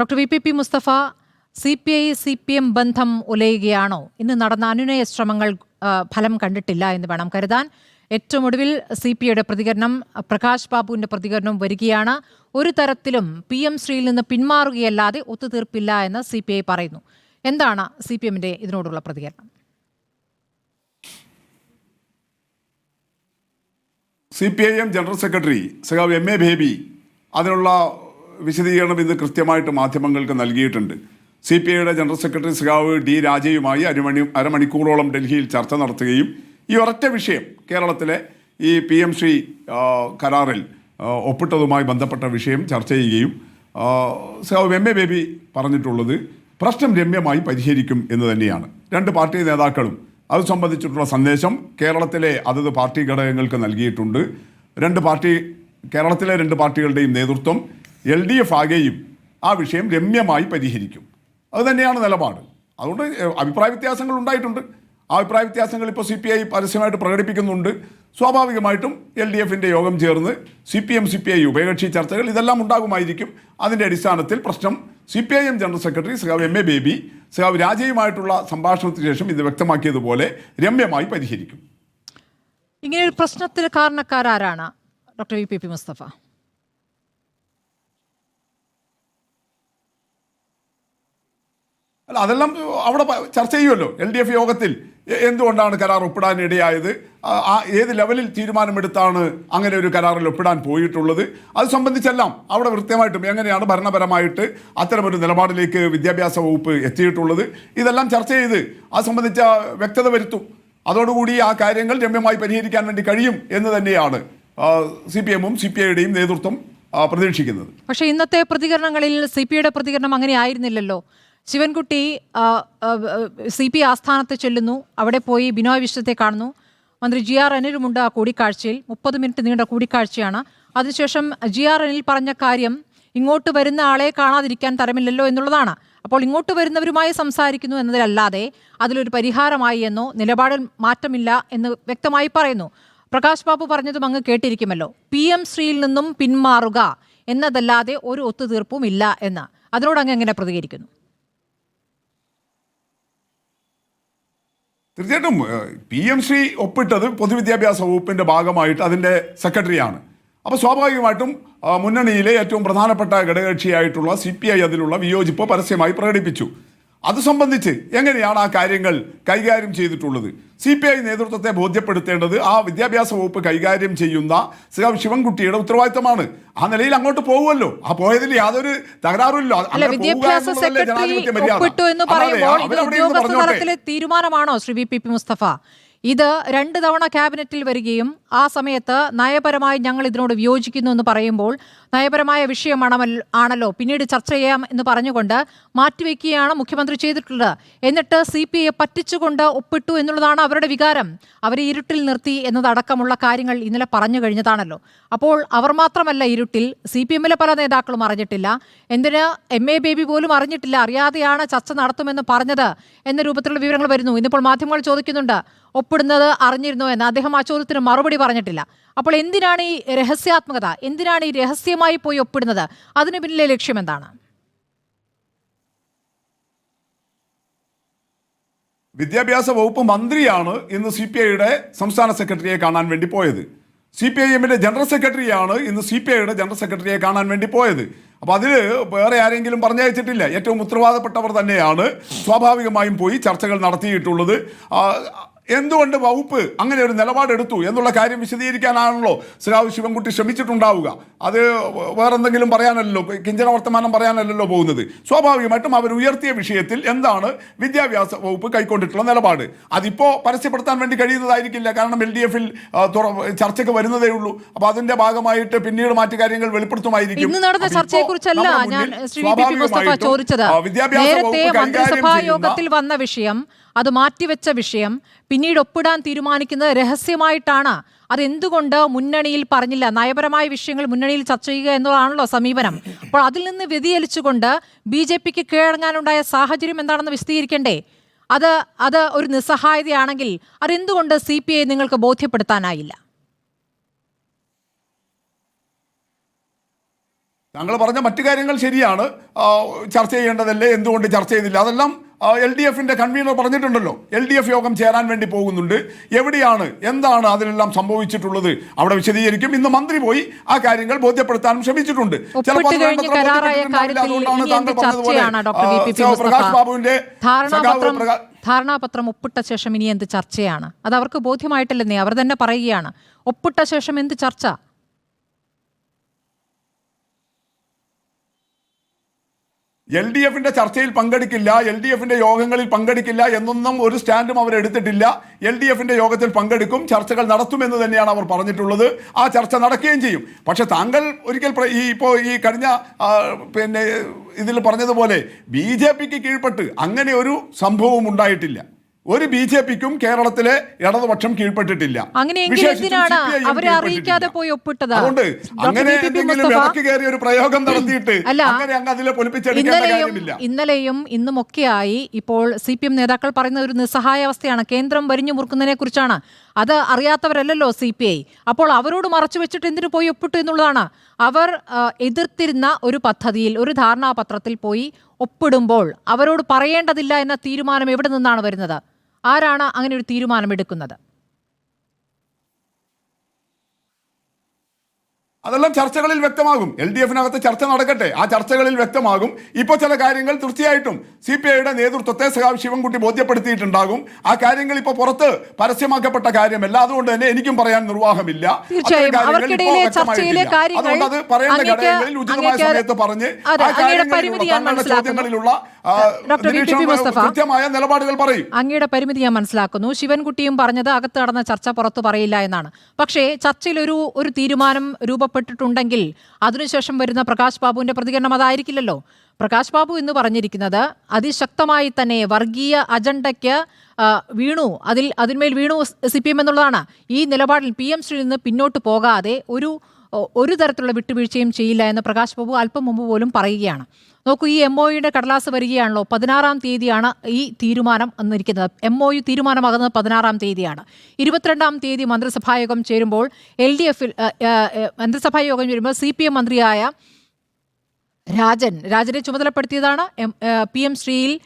Doctor V P P Mustafa C P I C P M ബന്ധം ഉലയുകയാണോ? ഇന്ന് നടന്ന അനുനയ ശ്രമങ്ങൾ ഫലം കണ്ടിട്ടില്ല എന്ന് വേണം കരുതാൻ. ഏറ്റവും ഒടുവിൽ സി പി ഐയുടെ പ്രതികരണം പ്രകാശ് ബാബുവിന്റെ പ്രതികരണം വരികയാണ്. ഒരു തരത്തിലും പി എം ശ്രീയിൽ നിന്ന് പിന്മാറുകയല്ലാതെ ഒത്തുതീർപ്പില്ല എന്ന് സി പി ഐ പറയുന്നു. എന്താണ് സി പി എമ്മിന്റെ ഇതിനോടുള്ള പ്രതികരണം? C P I M general secretary സഖാവ് എം എ ബേബി അതിനുള്ള വിശദീകരണം ഇന്ന് കൃത്യമായിട്ട് മാധ്യമങ്ങൾക്ക് നൽകിയിട്ടുണ്ട്. സി പി ഐയുടെ ജനറൽ സെക്രട്ടറി സിഖാവ് ഡി രാജയുമായി അരമണി അരമണിക്കൂറോളം ഡൽഹിയിൽ ചർച്ച നടത്തുകയും ഈ ഒരൊറ്റ വിഷയം കേരളത്തിലെ ഈ പി എം ശ്രീ കരാറിൽ ഒപ്പിട്ടതുമായി ബന്ധപ്പെട്ട വിഷയം ചർച്ച ചെയ്യുകയും സിഖാവ് എം എ ബേബി പറഞ്ഞിട്ടുള്ളത് പ്രശ്നം രമ്യമായി പരിഹരിക്കും എന്ന് തന്നെയാണ്. രണ്ട് പാർട്ടി നേതാക്കളും അത് സംബന്ധിച്ചിട്ടുള്ള സന്ദേശം കേരളത്തിലെ അതത് പാർട്ടി ഘടകങ്ങൾക്ക് നൽകിയിട്ടുണ്ട്. രണ്ട് പാർട്ടി കേരളത്തിലെ രണ്ട് പാർട്ടികളുടെയും നേതൃത്വം എൽ ഡി എഫ് ആകെയും ആ വിഷയം രമ്യമായി പരിഹരിക്കും. അതുതന്നെയാണ് നിലപാട്. അതുകൊണ്ട് അഭിപ്രായ വ്യത്യാസങ്ങൾ ഉണ്ടായിട്ടുണ്ട്. ആ അഭിപ്രായ വ്യത്യാസങ്ങൾ ഇപ്പോൾ സി പി ഐ പരസ്യമായിട്ട് പ്രകടിപ്പിക്കുന്നുണ്ട്. സ്വാഭാവികമായിട്ടും എൽ ഡി എഫിന്റെ യോഗം ചേർന്ന് C P M C P I ഉഭയകക്ഷി ചർച്ചകൾ ഇതെല്ലാം ഉണ്ടാകുമായിരിക്കും. അതിന്റെ അടിസ്ഥാനത്തിൽ പ്രശ്നം C P I M general secretary സഖാവ് എം എ ബേബി സഖാവ് രാജയുമായിട്ടുള്ള സംഭാഷണത്തിന് ശേഷം ഇത് വ്യക്തമാക്കിയതുപോലെ രമ്യമായി പരിഹരിക്കും. ഇങ്ങനെ ഒരു പ്രശ്നത്തിന് കാരണക്കാരാണ് doctor V P P Mustafa? അല്ല അതെല്ലാം അവിടെ ചർച്ച ചെയ്യുമല്ലോ. എൽ ഡി എഫ് യോഗത്തിൽ എന്തുകൊണ്ടാണ് കരാർ ഒപ്പിടാൻ ഇടയായത് ആ- ഏത് ലെവലിൽ തീരുമാനമെടുത്താണ് അങ്ങനെ ഒരു കരാറിൽ ഒപ്പിടാൻ പോയിട്ടുള്ളത്? അത് സംബന്ധിച്ചെല്ലാം അവിടെ കൃത്യമായിട്ടും എങ്ങനെയാണ് ഭരണപരമായിട്ട് അത്തരമൊരു നിലപാടിലേക്ക് വിദ്യാഭ്യാസ വകുപ്പ് എത്തിയിട്ടുള്ളത്? ഇതെല്ലാം ചർച്ച ചെയ്ത് അത് സംബന്ധിച്ച വ്യക്തത വരുത്തും. അതോടുകൂടി ആ കാര്യങ്ങൾ രമ്യമായി പരിഹരിക്കാൻ വേണ്ടി കഴിയും എന്ന് തന്നെയാണ് സി പി എമ്മും സി പി ഐയുടെയും നേതൃത്വം പ്രതീക്ഷിക്കുന്നത്. പക്ഷേ ഇന്നത്തെ പ്രതികരണങ്ങളിൽ സി പി ഐയുടെ പ്രതികരണം അങ്ങനെ ആയിരുന്നില്ലല്ലോ. ശിവൻകുട്ടി സി പി ആസ്ഥാനത്ത് ചെല്ലുന്നു. അവിടെ പോയി ബിനോയ് വിശ്വത്തെ കാണുന്നു. മന്ത്രി ജി ആർ അനിലുമുണ്ട് ആ കൂടിക്കാഴ്ചയിൽ. മുപ്പത് മിനിറ്റ് നീണ്ട കൂടിക്കാഴ്ചയാണ്. അതിനുശേഷം ജി ആർ അനിൽ പറഞ്ഞ കാര്യം ഇങ്ങോട്ട് വരുന്ന ആളെ കാണാതിരിക്കാൻ തരമില്ലല്ലോ എന്നുള്ളതാണ്. അപ്പോൾ ഇങ്ങോട്ട് വരുന്നവരുമായി സംസാരിക്കുന്നു എന്നതിലല്ലാതെ അതിലൊരു പരിഹാരമായി എന്നോ നിലപാടിൽ മാറ്റമില്ല എന്ന് വ്യക്തമായി പറയുന്നു. പ്രകാശ് ബാബു പറഞ്ഞതും അങ്ങ് കേട്ടിരിക്കുമല്ലോ. പി എം ശ്രീയിൽ നിന്നും പിന്മാറുക എന്നതല്ലാതെ ഒരു ഒത്തുതീർപ്പും ഇല്ല എന്ന്. അതിനോട് അങ്ങ് എങ്ങനെ പ്രതികരിക്കുന്നു? തീർച്ചയായിട്ടും പി എം ശ്രീ ഒപ്പിട്ടത് പൊതുവിദ്യാഭ്യാസ വകുപ്പിന്റെ ഭാഗമായിട്ട് അതിന്റെ സെക്രട്ടറിയാണ്. അപ്പോൾ സ്വാഭാവികമായിട്ടും മുന്നണിയിലെ ഏറ്റവും പ്രധാനപ്പെട്ട ഘടകകക്ഷിയായിട്ടുള്ള സി പി ഐ അതിലുള്ള വിയോജിപ്പ് പരസ്യമായി പ്രകടിപ്പിച്ചു. അത് സംബന്ധിച്ച് എങ്ങനെയാണ് ആ കാര്യങ്ങൾ കൈകാര്യം ചെയ്തിട്ടുള്ളത്? സി പി ഐ നേതൃത്വത്തെ ബോധ്യപ്പെടുത്തേണ്ടത് ആ വിദ്യാഭ്യാസ വകുപ്പ് കൈകാര്യം ചെയ്യുന്ന ശ്രീ ശിവൻകുട്ടിയുടെ ഉത്തരവാദിത്തമാണ്. ആ നിലയിൽ അങ്ങോട്ട് പോകുമല്ലോ ആ പോയതിൽ യാതൊരു തകരാറുമില്ല തീരുമാനമാണോ ശ്രീ വി പി മുസ്തഫ? ഇത് രണ്ട് തവണ ക്യാബിനറ്റിൽ വരികയും ആ സമയത്ത് നയപരമായി ഞങ്ങൾ ഇതിനോട് വിയോജിക്കുന്നു എന്ന് പറയുമ്പോൾ നയപരമായ വിഷയമാണ് ആണല്ലോ. പിന്നീട് ചർച്ച ചെയ്യാം എന്ന് പറഞ്ഞുകൊണ്ട് മാറ്റിവെക്കുകയാണ് മുഖ്യമന്ത്രി ചെയ്തിട്ടുള്ളത്. എന്നിട്ട് സി പി ഐ പറ്റിച്ചുകൊണ്ട് ഒപ്പിട്ടു എന്നുള്ളതാണ് അവരുടെ വികാരം. അവരെ ഇരുട്ടിൽ നിർത്തി എന്നതടക്കമുള്ള കാര്യങ്ങൾ ഇന്നലെ പറഞ്ഞു കഴിഞ്ഞതാണല്ലോ. അപ്പോൾ അവർ മാത്രമല്ല ഇരുട്ടിൽ. സി പി എമ്മിലെ പല നേതാക്കളും അറിഞ്ഞിട്ടില്ല. എന്തിന്? എം എ ബേബി പോലും അറിഞ്ഞിട്ടില്ല. അറിയാതെയാണ് ചർച്ച നടത്തുമെന്ന് പറഞ്ഞത് എന്ന രൂപത്തിലുള്ള വിവരങ്ങൾ വരുന്നു. ഇന്നിപ്പോൾ മാധ്യമങ്ങൾ ചോദിക്കുന്നുണ്ട്. ഒപ്പിടുന്നത് അറിഞ്ഞിരുന്നു എന്ന്. അദ്ദേഹം ആ ചോദ്യത്തിന് മറുപടി പറഞ്ഞിട്ടില്ല. അപ്പോൾ എന്തിനാണ് ഈ രഹസ്യാത്മകത? എന്തിനാണ് ഈ രഹസ്യമായി പോയി ഒപ്പിടുന്നത്? അതിന് പിന്നിലെ ലക്ഷ്യം എന്താണ്? വിദ്യാഭ്യാസ വകുപ്പ് മന്ത്രിയാണ് ഇന്ന് സി പി ഐയുടെ സംസ്ഥാന സെക്രട്ടറിയെ കാണാൻ വേണ്ടി പോയത്. സി പി ഐ എമ്മിന്റെ ജനറൽ സെക്രട്ടറിയാണ് ഇന്ന് സി പി ഐയുടെ ജനറൽ സെക്രട്ടറിയെ കാണാൻ വേണ്ടി പോയത്. അപ്പോൾ അതിൽ വേറെ ആരെങ്കിലും പറഞ്ഞയച്ചിട്ടില്ല. ഏറ്റവും ഉത്തരവാദപ്പെട്ടവർ തന്നെയാണ്. സ്വാഭാവികമായും പോയി ചർച്ചകൾ നടത്തിയിട്ടുള്ളത്. എന്തുകൊണ്ട് വകുപ്പ് അങ്ങനെ ഒരു നിലപാടെടുത്തു എന്നുള്ള കാര്യം വിശദീകരിക്കാനാണല്ലോ ശ്രാവ് ശിവൻകുട്ടി ശ്രമിച്ചിട്ടുണ്ടാവുക? അത് വേറെന്തെങ്കിലും പറയാനല്ലോ കിഞ്ചന വർത്തമാനം പറയാനല്ലല്ലോ പോകുന്നത്? സ്വാഭാവികമായിട്ടും അവർ ഉയർത്തിയ വിഷയത്തിൽ എന്താണ് വിദ്യാഭ്യാസ വകുപ്പ് കൈക്കൊണ്ടിട്ടുള്ള നിലപാട്? അതിപ്പോൾ പരസ്യപ്പെടുത്താൻ വേണ്ടി കഴിയുന്നതായിരിക്കില്ല. കാരണം എൽ ഡി എഫിൽ ചർച്ചയ്ക്ക് വരുന്നതേ ഉള്ളൂ. അപ്പൊ അതിന്റെ ഭാഗമായിട്ട് പിന്നീട് മറ്റു കാര്യങ്ങൾ വെളിപ്പെടുത്തുമായിരിക്കും. വിദ്യാഭ്യാസ വകുപ്പ് യോഗത്തിൽ വന്ന വിഷയം അത് മാറ്റിവെച്ച വിഷയം. പിന്നീട് ഒപ്പിടാൻ തീരുമാനിക്കുന്നത് രഹസ്യമായിട്ടാണ്. അതെന്തുകൊണ്ട് മുന്നണിയിൽ പറഞ്ഞില്ല? നയപരമായ വിഷയങ്ങൾ മുന്നണിയിൽ ചർച്ച ചെയ്യുക എന്നതാണല്ലോ സമീപനം. അപ്പോൾ അതിൽ നിന്ന് വ്യതിചലിച്ചുകൊണ്ട് ബി ജെ പിക്ക് കീഴടങ്ങാനുണ്ടായ സാഹചര്യം എന്താണെന്ന് വിശദീകരിക്കണ്ടേ? അത് അത് ഒരു നിസ്സഹായതയാണെങ്കിൽ അതെന്തുകൊണ്ട് സി പി ഐ നിങ്ങൾക്ക് ബോധ്യപ്പെടുത്താനായില്ല? താങ്കൾ പറഞ്ഞ മറ്റു കാര്യങ്ങൾ ശരിയാണ്. ചർച്ച ചെയ്യേണ്ടതല്ലേ? എന്തുകൊണ്ട് ചർച്ച ചെയ്തില്ല അതെല്ലാം എൽ ഡി എഫിന്റെ കൺവീനർ പറഞ്ഞിട്ടുണ്ടല്ലോ. എൽ ഡി എഫ് യോഗം ചേരാൻ വേണ്ടി പോകുന്നുണ്ട്. എവിടെയാണ്? എന്താണ് അതിലെല്ലാം സംഭവിച്ചിട്ടുള്ളത്? അവിടെ വിശദീകരിക്കും. ഇന്ന് മന്ത്രി പോയി ആ കാര്യങ്ങൾ ബോധ്യപ്പെടുത്താനും ശ്രമിച്ചിട്ടുണ്ട്. പ്രകാശ് ബാബുവിന്റെ ധാരണാപത്രം ഒപ്പിട്ട ശേഷം ഇനി എന്ത് ചർച്ചയാണ്? അത് അവർക്ക് ബോധ്യമായിട്ടില്ലെന്നേ അവർ തന്നെ പറയുകയാണ്. ഒപ്പിട്ട ശേഷം എന്ത് ചർച്ച? എൽ ഡി എഫിന്റെ ചർച്ചയിൽ പങ്കെടുക്കില്ല എൽ ഡി എഫിന്റെ യോഗങ്ങളിൽ പങ്കെടുക്കില്ല എന്നൊന്നും ഒരു സ്റ്റാൻഡും അവർ എടുത്തിട്ടില്ല. എൽ ഡി എഫിന്റെ യോഗത്തിൽ പങ്കെടുക്കും ചർച്ചകൾ നടത്തുമെന്ന് തന്നെയാണ് അവർ പറഞ്ഞിട്ടുള്ളത്. ആ ചർച്ച നടക്കുകയും ചെയ്യും. പക്ഷെ താങ്കൾ ഒരിക്കൽ ഈ ഇപ്പോൾ ഈ കഴിഞ്ഞ പിന്നെ ഇതിൽ പറഞ്ഞതുപോലെ ബി ജെ പിക്ക് കീഴ്പ്പെട്ട് അങ്ങനെ ഒരു സംഭവവും ഉണ്ടായിട്ടില്ല. ഒരു ബി ജെ പിക്കും കേരളത്തിലെ ഇടതുപക്ഷം കീഴ്പ്പെട്ടിട്ടില്ല. അതുകൊണ്ട് അങ്ങനെ എന്തെങ്കിലും മുസ്തഫ കയറി ഒരു പ്രയോഗം നടത്തിയിട്ട്. അങ്ങനെ അങ്ങ് അതിലെ പൊലിപ്പിച്ചെടുക്കേണ്ട ഇന്നലെയും കാര്യമില്ല. ഇന്നലെയും ഇന്നുമൊക്കെയായി ഇപ്പോൾ സി പി എം നേതാക്കൾ പറയുന്ന ഒരു നിസ്സഹായ അവസ്ഥയാണ്. കേന്ദ്രം വരിഞ്ഞു മുറുക്കുന്നതിനെ കുറിച്ചാണ്. അത് അറിയാത്തവരല്ലല്ലോ സി പി ഐ. അപ്പോൾ അവരോട് മറച്ചു വെച്ചിട്ട് എന്തിനു പോയി ഒപ്പിട്ടു എന്നുള്ളതാണ്. അവർ എതിർത്തിരുന്ന ഒരു പദ്ധതിയിൽ ഒരു ധാരണാപത്രത്തിൽ പോയി ഒപ്പിടുമ്പോൾ അവരോട് പറയേണ്ടതില്ല എന്ന തീരുമാനം എവിടെ നിന്നാണ് വരുന്നത്? ആരാണ് അങ്ങനെ ഒരു തീരുമാനം എടുക്കുന്നത്? അതെല്ലാം ചർച്ചകളിൽ വ്യക്തമാകും. എൽ ഡി എഫിനകത്ത് ചർച്ച നടക്കട്ടെ. ആ ചർച്ചകളിൽ വ്യക്തമാകും. ഇപ്പോൾ ചില കാര്യങ്ങൾ തീർച്ചയായിട്ടും സി പി ഐയുടെ നേതൃത്വത്തെ സഖാവ് ശിവൻകുട്ടി ബോധ്യപ്പെടുത്തിയിട്ടുണ്ടാകും. ആ കാര്യങ്ങൾ ഇപ്പോൾ പുറത്ത് പരസ്യമാക്കപ്പെട്ട കാര്യമല്ല അതുകൊണ്ട് തന്നെ എനിക്കും പറയാൻ നിർവാഹമില്ല. അതുകൊണ്ട് അത് പറയേണ്ട ഘടകങ്ങളിൽ ഉചിതമായ സമയത്ത് പറഞ്ഞ് ആ കാര്യങ്ങളിലുള്ള. ചോദ്യങ്ങളിലുള്ള. കൃത്യമായ നിലപാടുകൾ പറയും. അങ്ങയുടെ പരിമിതി ഞാൻ മനസ്സിലാക്കുന്നു. ശിവൻകുട്ടിയും പറഞ്ഞത് അകത്ത് നടന്ന ചർച്ച പുറത്തു പറയില്ല എന്നാണ്. പക്ഷേ ചർച്ചയിൽ ഒരു ഒരു തീരുമാനം രൂപപ്പെട്ടിട്ടുണ്ടെങ്കിൽ അതിനുശേഷം വരുന്ന പ്രകാശ് ബാബുവിന്റെ പ്രതികരണം അതായിരിക്കില്ലല്ലോ. പ്രകാശ് ബാബു എന്ന് പറഞ്ഞിരിക്കുന്നത് അതിശക്തമായി തന്നെ വർഗീയ അജണ്ടയ്ക്ക് വീണു. അതിൽ അതിന്മേൽ വീണു സി പി എം എന്നുള്ളതാണ്. ഈ നിലപാടിൽ പി എം ശ്രീ നിന്ന് പിന്നോട്ട് പോകാതെ ഒരു ഒരു തരത്തിലുള്ള വിട്ടുവീഴ്ചയും ചെയ്യില്ല എന്ന് പ്രകാശ് ബാബു അല്പം മുമ്പ് പോലും പറയുകയാണ്. നോക്കൂ ഈ എം ഒ യുടെ കടലാസ് വരികയാണല്ലോ. പതിനാറാം തീയതിയാണ് ഈ തീരുമാനം എന്നിരിക്കുന്നത് എം ഒ യു തീരുമാനമാകുന്നത് പതിനാറാം തീയതിയാണ്. ഇരുപത്തിരണ്ടാം തീയതി മന്ത്രിസഭായോഗം ചേരുമ്പോൾ എൽ ഡി എഫിൽ മന്ത്രിസഭായോഗം ചേരുമ്പോൾ സി പി എം മന്ത്രിയായ രാജൻ രാജനെ ചുമതലപ്പെടുത്തിയതാണ് പി എം ശ്രീയിൽ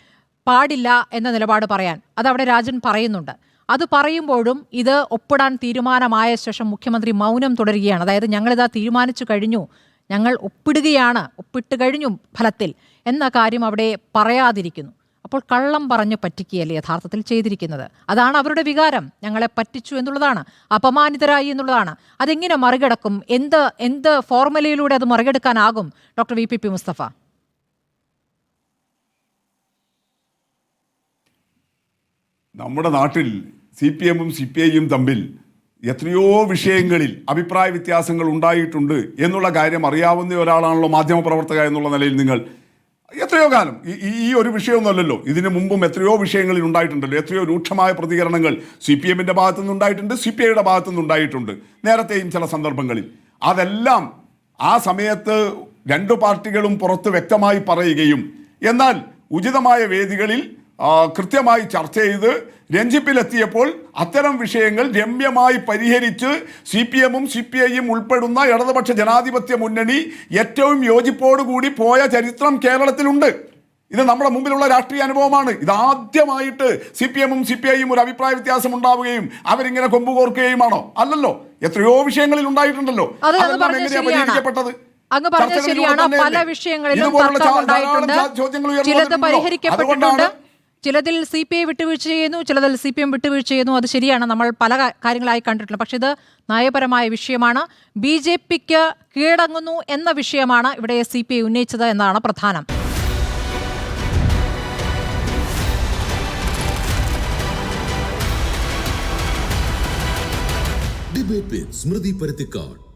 പാടില്ല എന്ന നിലപാട് പറയാൻ. അതവിടെ രാജൻ പറയുന്നുണ്ട്. അത് പറയുമ്പോഴും ഇത് ഒപ്പിടാൻ തീരുമാനമായ ശേഷം മുഖ്യമന്ത്രി മൗനം തുടരുകയാണ്. അതായത് ഞങ്ങളിതാ തീരുമാനിച്ചു കഴിഞ്ഞു. ഞങ്ങൾ ഒപ്പിടുകയാണ് ഒപ്പിട്ട് കഴിഞ്ഞു ഫലത്തിൽ എന്ന കാര്യം അവിടെ പറയാതിരിക്കുന്നു. അപ്പോൾ കള്ളം പറഞ്ഞു പറ്റിക്കുകയല്ലേ യഥാർത്ഥത്തിൽ ചെയ്തിരിക്കുന്നത്? അതാണ് അവരുടെ വികാരം. ഞങ്ങളെ പറ്റിച്ചു എന്നുള്ളതാണ്. അപമാനിതരായി എന്നുള്ളതാണ്. അതെങ്ങനെ മറികടക്കും? എന്ത് എന്ത് ഫോർമുലയിലൂടെ അത് മറികടക്കാനാകും? Doctor V P P Mustafa. നമ്മുടെ നാട്ടിൽ സി പി എമ്മും സി പി ഐയും തമ്മിൽ എത്രയോ വിഷയങ്ങളിൽ അഭിപ്രായ വ്യത്യാസങ്ങൾ ഉണ്ടായിട്ടുണ്ട് എന്നുള്ള കാര്യം അറിയാവുന്ന ഒരാളാണല്ലോ മാധ്യമപ്രവർത്തക എന്നുള്ള നിലയിൽ നിങ്ങൾ. എത്രയോ കാലം. ഈ- ഈ ഒരു വിഷയമൊന്നുമല്ലല്ലോ. ഇതിനു മുമ്പും എത്രയോ വിഷയങ്ങളിൽ ഉണ്ടായിട്ടുണ്ടല്ലോ. എത്രയോ രൂക്ഷമായ പ്രതികരണങ്ങൾ സി പി എമ്മിന്റെ ഭാഗത്തു നിന്നുണ്ടായിട്ടുണ്ട് സി പി ഐയുടെ ഭാഗത്തു നിന്നുണ്ടായിട്ടുണ്ട് നേരത്തെയും ചില സന്ദർഭങ്ങളിൽ. അതെല്ലാം ആ സമയത്ത് രണ്ടു പാർട്ടികളും പുറത്ത് വ്യക്തമായി പറയുകയും എന്നാൽ ഉചിതമായ വേദികളിൽ കൃത്യമായി ചർച്ച ചെയ്ത് രഞ്ജിപ്പിലെത്തിയപ്പോൾ അത്തരം വിഷയങ്ങൾ രമ്യമായി പരിഹരിച്ച് സി പി എമ്മും സി പി ഐയും ഉൾപ്പെടുന്ന ഇടതുപക്ഷ ജനാധിപത്യ മുന്നണി ഏറ്റവും യോജിപ്പോടുകൂടി പോയ ചരിത്രം കേരളത്തിലുണ്ട്. ഇത് നമ്മുടെ മുമ്പിലുള്ള രാഷ്ട്രീയ അനുഭവമാണ്. ഇതാദ്യമായിട്ട് സി പി എമ്മും സി പി ഐയും ഒരു അഭിപ്രായ വ്യത്യാസം ഉണ്ടാവുകയും അവരിങ്ങനെ കൊമ്പുകോർക്കുകയുമാണോ അല്ലല്ലോ. എത്രയോ വിഷയങ്ങളിൽ ഉണ്ടായിട്ടുണ്ടല്ലോ. അതെല്ലാം എങ്ങനെയാ പരിഹരിക്കപ്പെട്ടത്? അങ്ങ് പറഞ്ഞത് ശരിയാണ്. പല? വിഷയങ്ങളിലും ചിലത് പരിഹരിക്കപ്പെട്ടിട്ടുണ്ട്. ചിലതിൽ സി പി ഐ വിട്ടുവീഴ്ച ചെയ്യുന്നു ചിലതിൽ സി പി എം വിട്ടുവീഴ്ച ചെയ്യുന്നു. അത് ശരിയാണ്. നമ്മൾ പല കാര്യങ്ങളായി കണ്ടിട്ടുണ്ട്. പക്ഷേ ഇത് നയപരമായ വിഷയമാണ്. ബി ജെ പിക്ക് കീഴടങ്ങുന്നു എന്ന വിഷയമാണ് ഇവിടെ സി പി ഐ ഉന്നയിച്ചത് എന്നാണ് പ്രധാനം. ഡിബേറ്റ് സ്മൃതി പരുത്തിക്കാട്